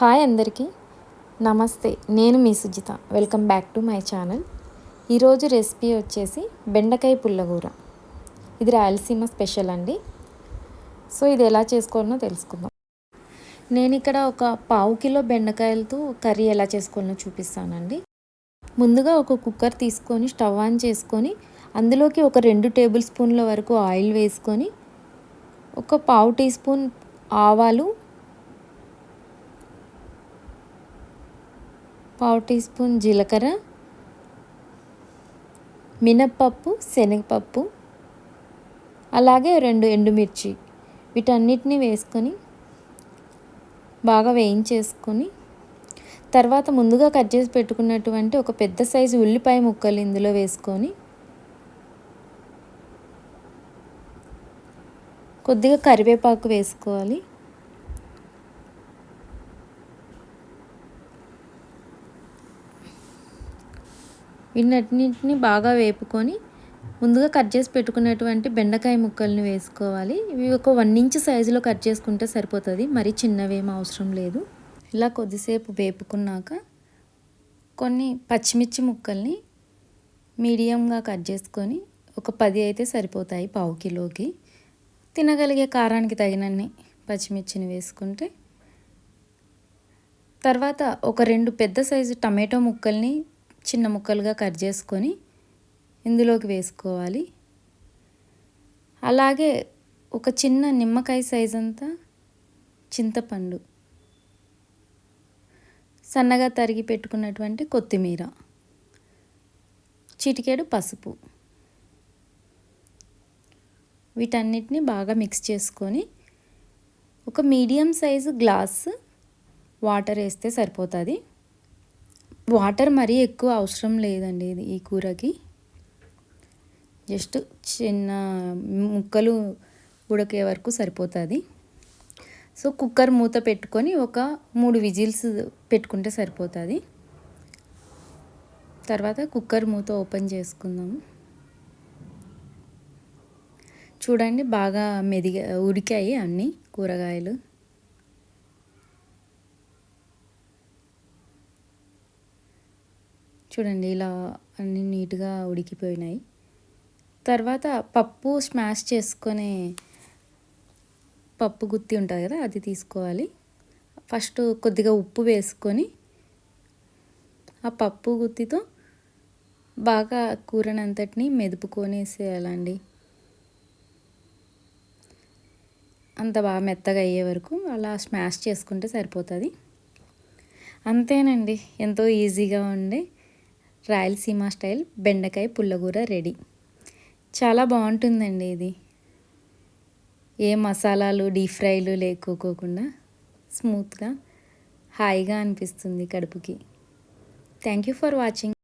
Hi అందరికీ. నమస్తే నేను మీ Sujitha. Welcome back to my channel. ఈరోజు రెసిపీ వచ్చేసి బెండకాయ పుల్లగూర. ఇది రాయలసీమ స్పెషల్ అండి. సో ఇది ఎలా చేసుకోవాలో తెలుసుకుందాం. నేను ఇక్కడ ఒక పావు కిలో బెండకాయలతో కర్రీ ఎలా చేసుకోవాలో చూపిస్తానండి. ముందుగా ఒక కుక్కర్ తీసుకొని స్టవ్ ఆన్ చేసుకొని అందులోకి ఒక రెండు టేబుల్ స్పూన్ల వరకు ఆయిల్ వేసుకొని ఒక పావు టీ స్పూన్ ఆవాలు పావు టీ స్పూన్ జీలకర్ర మినప్పప్పు శనగపప్పు అలాగే రెండు ఎండుమిర్చి. వీటన్నిటిని వేసుకొని బాగా వేయించేసుకొని తర్వాత ముందుగా కట్ చేసి పెట్టుకున్నటువంటి ఒక పెద్ద సైజు ఉల్లిపాయ ముక్కలు ఇందులో వేసుకొని కొద్దిగా కరివేపాకు వేసుకోవాలి. వీటన్నింటిని బాగా వేపుకొని ముందుగా కట్ చేసి పెట్టుకున్నటువంటి బెండకాయ ముక్కల్ని వేసుకోవాలి. ఇవి ఒక వన్ ఇంచ్ సైజులో కట్ చేసుకుంటే సరిపోతుంది. మరీ చిన్నవేం అవసరం లేదు. ఇలా కొద్దిసేపు వేపుకున్నాక కొన్ని పచ్చిమిర్చి ముక్కల్ని మీడియంగా కట్ చేసుకొని ఒక పది అయితే సరిపోతాయి పావు కిలోకి. తినగలిగే కారానికి తగినన్ని పచ్చిమిర్చిని వేసుకుంటే. తర్వాత ఒక రెండు పెద్ద సైజు టమాటో ముక్కల్ని చిన్న ముక్కలుగా కట్ చేసుకొని ఇందులోకి వేసుకోవాలి. అలాగే ఒక చిన్న నిమ్మకాయ సైజ్ అంతా చింతపండు సన్నగా తరిగి పెట్టుకున్నటువంటి కొత్తిమీర చిటికేడు పసుపు వీటన్నిటిని బాగా మిక్స్ చేసుకొని ఒక మీడియం సైజు గ్లాస్ వాటర్ వేస్తే సరిపోతుంది. వాటర్ మరీ ఎక్కువ అవసరం లేదండి ఇది ఈ కూరకి. జస్ట్ చిన్న ముక్కలు ఉడకే వరకు సరిపోతుంది. సో కుక్కర్ మూత పెట్టుకొని ఒక మూడు విజిల్స్ పెట్టుకుంటే సరిపోతుంది. తర్వాత కుక్కర్ మూత ఓపెన్ చేసుకుందాము చూడండి బాగా మెదిగా ఉడికాయి అన్నీ కూరగాయలు. చూడండి ఇలా అన్నీ నీట్గా ఉడికిపోయినాయి. తర్వాత పప్పు స్మాష్ చేసుకునే పప్పు గుత్తి ఉంటుంది కదా అది తీసుకోవాలి. ఫస్ట్ కొద్దిగా ఉప్పు వేసుకొని ఆ పప్పు గుత్తితో బాగా కూరనంతటిని మెదుపుకొనేసేయాలండి. అంత బాగా మెత్తగా అయ్యే వరకు అలా స్మాష్ చేసుకుంటే సరిపోతుంది. అంతేనండి ఎంతో ఈజీగా ఉండే రాయలసీమ స్టైల్ బెండకాయ పుల్లగూర రెడీ. చాలా బాగుంటుందండి ఇది. ఏ మసాలాలు డీప్ ఫ్రైలు లేకోకోకుండా స్మూత్గా హాయిగా అనిపిస్తుంది కడుపుకి. Thank you for watching.